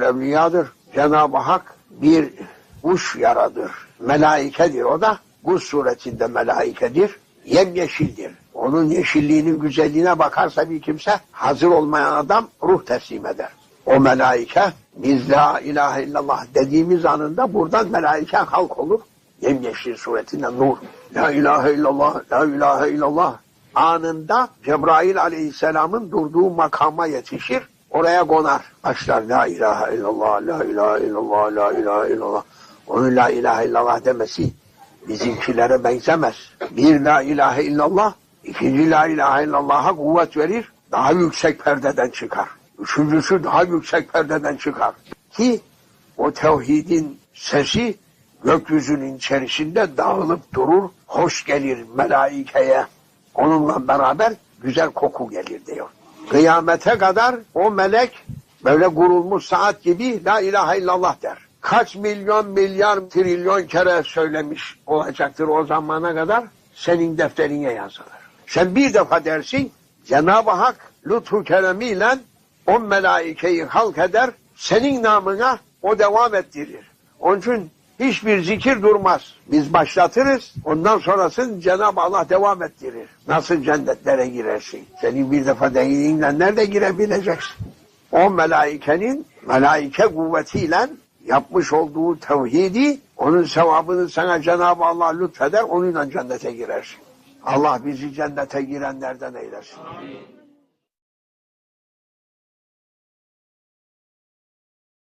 Evliyadır. Cenab-ı Hak bir kuş yaradır. Melaikedir o da. Kuş suretinde melaikedir. Yemyeşildir. Onun yeşilliğinin güzelliğine bakarsa bir kimse hazır olmayan adam ruh teslim eder. O melaike biz la ilahe illallah dediğimiz anında buradan melaike halk olur. Yemyeşil suretinde nur. La ilahe illallah, la ilahe illallah anında Cebrail aleyhisselamın durduğu makama yetişir. Oraya konar. Başlar la ilahe illallah, la ilahe illallah, la ilahe illallah. Onun la ilahe illallah demesi bizimkilere benzemez. Bir la ilahe illallah, ikinci la ilahe illallah'a kuvvet verir. Daha yüksek perdeden çıkar. Üçüncüsü daha yüksek perdeden çıkar. Ki o tevhidin sesi gökyüzünün içerisinde dağılıp durur, hoş gelir melaikeye. Onunla beraber güzel koku gelir diyor. Kıyamete kadar o melek böyle kurulmuş saat gibi la ilahe illallah der. Kaç milyon milyar trilyon kere söylemiş olacaktır o zamana kadar senin defterine yazılır. Sen bir defa dersin Cenab-ı Hak lütfu keremiyle o melaikeyi halk eder senin namına o devam ettirir. Onun için hiçbir zikir durmaz. Biz başlatırız. Ondan sonrasını Cenab-ı Allah devam ettirir. Nasıl cennetlere girersin? Senin bir defa değilinle nerede girebileceksin? O melaikenin melaike kuvvetiyle yapmış olduğu tevhidi onun sevabını sana Cenab-ı Allah lütfeder onunla cennete girersin. Allah bizi cennete girenlerden eylesin.